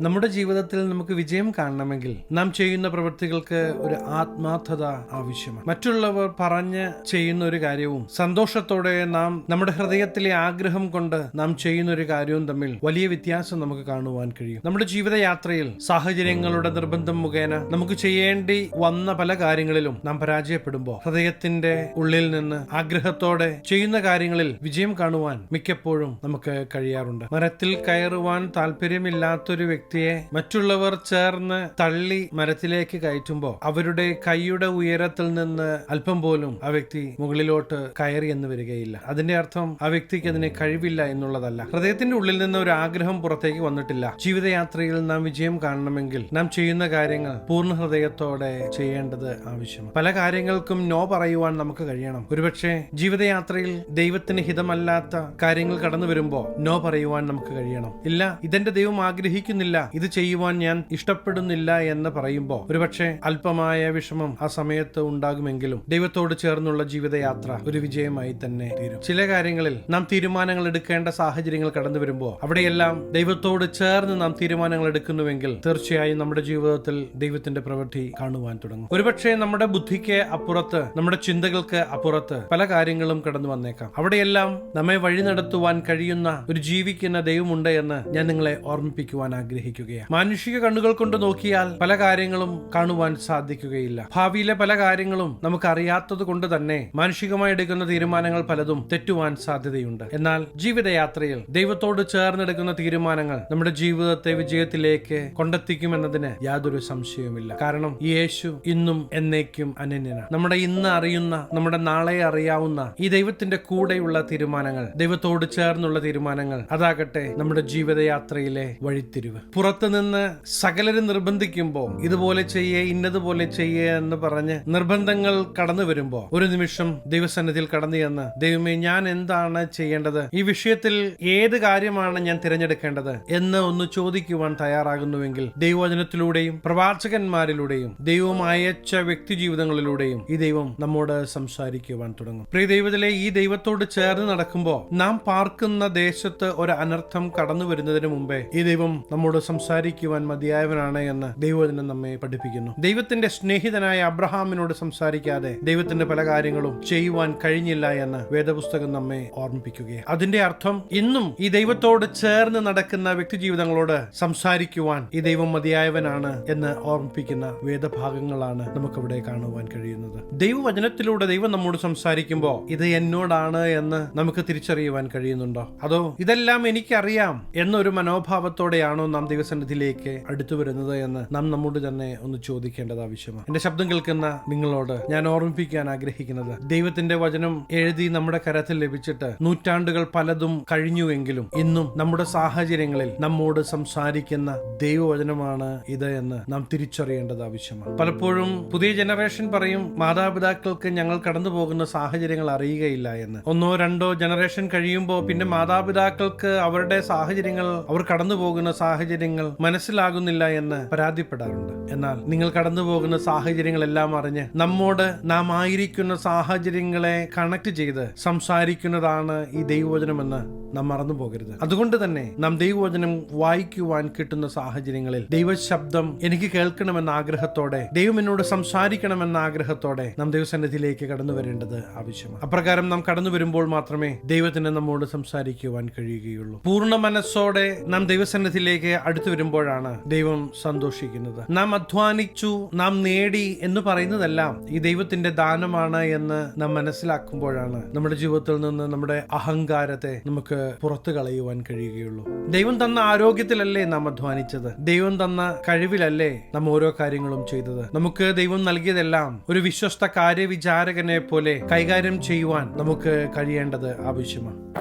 നമ്മുടെ ജീവിതത്തിൽ നമുക്ക് വിജയം കാണണമെങ്കിൽ നാം ചെയ്യുന്ന പ്രവൃത്തികൾക്ക് ഒരു ആത്മാർത്ഥത ആവശ്യമാണ്. മറ്റുള്ളവർ പറഞ്ഞ് ചെയ്യുന്ന ഒരു കാര്യവും സന്തോഷത്തോടെ നാം നമ്മുടെ ഹൃദയത്തിലെ ആഗ്രഹം കൊണ്ട് നാം ചെയ്യുന്ന ഒരു കാര്യവും തമ്മിൽ വലിയ വ്യത്യാസം നമുക്ക് കാണുവാൻ കഴിയും. നമ്മുടെ ജീവിതയാത്രയിൽ സാഹചര്യങ്ങളുടെ നിർബന്ധം മുഖേന നമുക്ക് ചെയ്യേണ്ടി വന്ന പല കാര്യങ്ങളിലും നാം പരാജയപ്പെടുമ്പോൾ ഹൃദയത്തിന്റെ ഉള്ളിൽ നിന്ന് ആഗ്രഹത്തോടെ ചെയ്യുന്ന കാര്യങ്ങളിൽ വിജയം കാണുവാൻ മിക്കപ്പോഴും നമുക്ക് കഴിയാറുണ്ട്. മരത്തിൽ കയറുവാൻ താല്പര്യമില്ലാത്തൊരു വ്യക്തിയെ മറ്റുള്ളവർ ചേർന്ന് തള്ളി മരത്തിലേക്ക് കയറ്റുമ്പോൾ അവരുടെ കൈയുടെ ഉയരത്തിൽ നിന്ന് അല്പം പോലും ആ വ്യക്തി മുകളിലോട്ട് കയറി എന്ന് വരികയില്ല. അതിന്റെ അർത്ഥം ആ വ്യക്തിക്ക് അതിന് കഴിവില്ല എന്നുള്ളതല്ല. ഹൃദയത്തിന്റെ ഉള്ളിൽ നിന്ന് ഒരു ആഗ്രഹം പുറത്തേക്ക് വന്നിട്ടില്ല. ജീവിതയാത്രയിൽ നാം വിജയം കാണണമെങ്കിൽ നാം ചെയ്യുന്ന കാര്യങ്ങൾ പൂർണ ഹൃദയത്തോടെ ചെയ്യേണ്ടത് ആവശ്യമാണ്. പല കാര്യങ്ങൾക്കും നോ പറയുവാൻ നമുക്ക് കഴിയണം. ഒരുപക്ഷെ ജീവിതയാത്രയിൽ ദൈവത്തിന് ഹിതമല്ലാത്ത കാര്യങ്ങൾ കടന്നു വരുമ്പോൾ നോ പറയുവാൻ നമുക്ക് കഴിയണം. ഇല്ല ഇതെന്റെ ദൈവം ആഗ്രഹിക്കുന്നില്ല ഇത് ചെയ്യുവാൻ ഞാൻ ഇഷ്ടപ്പെടുന്നില്ല എന്ന് പറയുമ്പോൾ ഒരുപക്ഷെ അല്പമായ വിഷമം ആ സമയത്ത് ഉണ്ടാകുമെങ്കിലും ദൈവത്തോട് ചേർന്നുള്ള ജീവിതയാത്ര ഒരു വിജയമായി തന്നെ തീരും. ചില കാര്യങ്ങളിൽ നാം തീരുമാനങ്ങൾ എടുക്കേണ്ട സാഹചര്യങ്ങൾ കടന്നു വരുമ്പോൾ അവിടെയെല്ലാം ദൈവത്തോട് ചേർന്ന് നാം തീരുമാനങ്ങൾ എടുക്കുന്നുവെങ്കിൽ തീർച്ചയായും നമ്മുടെ ജീവിതത്തിൽ ദൈവത്തിന്റെ പ്രവൃത്തി കാണുവാൻ തുടങ്ങും. ഒരുപക്ഷെ നമ്മുടെ ബുദ്ധിക്ക് അപ്പുറത്ത് നമ്മുടെ ചിന്തകൾക്ക് അപ്പുറത്ത് പല കാര്യങ്ങളും കടന്നു വന്നേക്കാം. അവിടെയെല്ലാം നമ്മെ വഴി നടത്തുവാൻ കഴിയുന്ന ഒരു ജീവിക്കുന്ന ദൈവമുണ്ട് എന്ന് ഞാൻ നിങ്ങളെ ഓർമ്മിപ്പിക്കുവാൻ ആഗ്രഹിക്കുകയാണ്. മാനുഷിക കണ്ണുകൾ കൊണ്ട് നോക്കിയാൽ പല കാര്യങ്ങളും കാണുവാൻ സാധിക്കുകയില്ല. ഭാവിയിലെ പല കാര്യങ്ങളും നമുക്ക് അറിയാത്തത് കൊണ്ട് തന്നെ മാനുഷികമായി എടുക്കുന്ന തീരുമാനങ്ങൾ പലതും തെറ്റുവാൻ സാധ്യതയുണ്ട്. എന്നാൽ ജീവിതയാത്രയിൽ ദൈവത്തോട് ചേർന്നെടുക്കുന്ന തീരുമാനങ്ങൾ നമ്മുടെ ജീവിതത്തെ വിജയത്തിലേക്ക് കൊണ്ടെത്തിക്കുമെന്നതിന് യാതൊരു സംശയവുമില്ല. കാരണം യേശു ഇന്നും എന്നേക്കും അനന്യനാണ്. നമ്മുടെ ഇന്ന് അറിയുന്ന നമ്മുടെ നാളെ അറിയാവുന്ന ഈ ദൈവത്തിന്റെ കൂടെയുള്ള തീരുമാനങ്ങൾ ദൈവത്തോട് ചേർന്നുള്ള തീരുമാനങ്ങൾ അതാകട്ടെ നമ്മുടെ ജീവിതയാത്രയിലെ വഴിത്തിരിവ്. പുറത്തുനിന്ന് സകലരും നിർബന്ധിക്കുമ്പോൾ ഇതുപോലെ ചെയ്യേ ഇന്നതുപോലെ ചെയ്യേ എന്ന് പറഞ്ഞ് നിർബന്ധങ്ങൾ കടന്നു വരുമ്പോൾ ഒരു നിമിഷം ദൈവസന്നിധിയിൽ കടന്നു ചെന്ന് ദൈവമേ ഞാൻ എന്താണ് ചെയ്യേണ്ടത്? ഈ വിഷയത്തിൽ ഏത് കാര്യമാണ് ഞാൻ തിരഞ്ഞെടുക്കേണ്ടത്? എന്ന് ഒന്ന് ചോദിക്കുവാൻ തയ്യാറാകുന്നുവെങ്കിൽ ദൈവവചനത്തിലൂടെയും പ്രവാചകന്മാരിലൂടെയും ദൈവം അയച്ച വ്യക്തി ജീവിതങ്ങളിലൂടെയും ഈ ദൈവം നമ്മോട് സംസാരിക്കുവാൻ തുടങ്ങും. പ്രിയ ദൈവത്തിലെ ഈ ദൈവത്തോട് ചേർന്ന് നടക്കുമ്പോൾ നാം പാർക്കുന്ന ദേശത്ത് ഒരു അനർത്ഥം കടന്നു വരുന്നതിന് മുമ്പേ ഈ ദൈവം നമ്മോട് സംസാരിക്കുവാൻ മതിയായവനാണ് എന്ന് ദൈവവചനം നമ്മെ പഠിപ്പിക്കുന്നു. ദൈവത്തിന്റെ സ്നേഹിതനായ അബ്രഹാമിനോട് സംസാരിക്കാതെ ദൈവത്തിന്റെ പല കാര്യങ്ങളും ചെയ്യുവാൻ കഴിഞ്ഞില്ല എന്ന് വേദപുസ്തകം നമ്മെ ഓർമ്മിപ്പിക്കുകയാണ്. അതിന്റെ അർത്ഥം ഇന്നും ഈ ദൈവത്തോട് ചേർന്ന് നടക്കുന്ന വ്യക്തി ജീവിതങ്ങളോട് സംസാരിക്കുവാൻ ഈ ദൈവം മതിയായവനാണ് എന്ന് ഓർമ്മിപ്പിക്കുന്ന വേദഭാഗങ്ങളാണ് നമുക്കിവിടെ കാണുവാൻ കഴിയുന്നത്. ദൈവവചനത്തിലൂടെ ദൈവം നമ്മോട് സംസാരിക്കുമ്പോൾ ഇത് എന്നോടാണ് എന്ന് നമുക്ക് തിരിച്ചറിയുവാൻ കഴിയുന്നുണ്ടോ? അതോ ഇതെല്ലാം എനിക്കറിയാം എന്നൊരു മനോഭാവത്തോടെയാണോ നാം ദൈവസന്നിധിയിലേക്ക് അടുത്തു വരുന്നത് എന്ന് നാം നമ്മോട് തന്നെ ഒന്ന് ചോദിക്കേണ്ടത് ആവശ്യമാണ്. എന്റെ ശബ്ദം കേൾക്കുന്ന നിങ്ങളോട് ഞാൻ ഓർമ്മിപ്പിക്കാൻ ആഗ്രഹിക്കുന്നത് ദൈവത്തിന്റെ വചനം എഴുതി നമ്മുടെ കരത്തിൽ ലഭിച്ചിട്ട് നൂറ്റാണ്ടുകൾ പലതും കഴിഞ്ഞുവെങ്കിലും ഇന്നും നമ്മുടെ സാഹചര്യങ്ങളിൽ നമ്മോട് സംസാരിക്കുന്ന ദൈവവചനമാണ് ഇത് എന്ന് നാം തിരിച്ചറിയേണ്ടത് ആവശ്യമാണ്. പലപ്പോഴും പുതിയ ജനറേഷൻ പറയും മാതാപിതാക്കൾക്ക് ഞങ്ങൾ കടന്നു പോകുന്ന സാഹചര്യങ്ങൾ അറിയുകയില്ല എന്ന്. ഒന്നോ രണ്ടോ ജനറേഷൻ കഴിയുമ്പോൾ പിന്നെ മാതാപിതാക്കൾക്ക് അവരുടെ സാഹചര്യങ്ങൾ അവർ കടന്നു പോകുന്ന സാഹചര്യങ്ങൾ മനസ്സിലാകുന്നില്ല എന്ന് പരാതിപ്പെടാറുണ്ട്. എന്നാൽ നിങ്ങൾ കടന്നു പോകുന്ന സാഹചര്യങ്ങളെല്ലാം അറിഞ്ഞ് നമ്മോട് നാം ആയിരിക്കുന്ന സാഹചര്യങ്ങളെ കണക്ട് ചെയ്ത് സംസാരിക്കുന്നതാണ് ഈ ദൈവവചനമെന്ന് നാം മറന്നു പോകരുത്. അതുകൊണ്ട് തന്നെ നാം ദൈവവചനം വായിക്കുവാൻ കിട്ടുന്ന സാഹചര്യങ്ങളിൽ ദൈവശബ്ദം എനിക്ക് കേൾക്കണമെന്ന ആഗ്രഹത്തോടെ ദൈവം എന്നോട് സംസാരിക്കണമെന്ന ആഗ്രഹത്തോടെ നാം ദൈവസന്നിധിയിലേക്ക് കടന്നു വരേണ്ടത് ആവശ്യമാണ്. അപ്രകാരം നാം കടന്നു വരുമ്പോൾ മാത്രമേ ദൈവത്തിന് നമ്മോട് സംസാരിക്കുവാൻ കഴിയുകയുള്ളൂ. പൂർണ മനസ്സോടെ നാം ദൈവസന്നിധിയിലേക്ക് അടുത്തു വരുമ്പോഴാണ് ദൈവം സന്തോഷിക്കുന്നത്. നാം അധ്വാനിച്ചു നാം നേടി എന്ന് പറയുന്നതെല്ലാം ഈ ദൈവത്തിന്റെ ദാനമാണ് എന്ന് നാം മനസ്സിലാക്കുമ്പോഴാണ് നമ്മുടെ ജീവിതത്തിൽ നിന്ന് നമ്മുടെ അഹങ്കാരത്തെ നമുക്ക് പുറത്തു കളയുവാൻ കഴിയുകയുള്ളൂ. ദൈവം തന്ന ആരോഗ്യത്തിലല്ലേ നാം അധ്വാനിച്ചത്? ദൈവം തന്ന കഴിവിലല്ലേ നാം ഓരോ കാര്യങ്ങളും ചെയ്തത്? നമുക്ക് ദൈവം നൽകിയതെല്ലാം ഒരു വിശ്വസ്ത കാര്യവിചാരകനെ പോലെ കൈകാര്യം ചെയ്യുവാൻ നമുക്ക് കഴിയേണ്ടത് ആവശ്യമാണ്.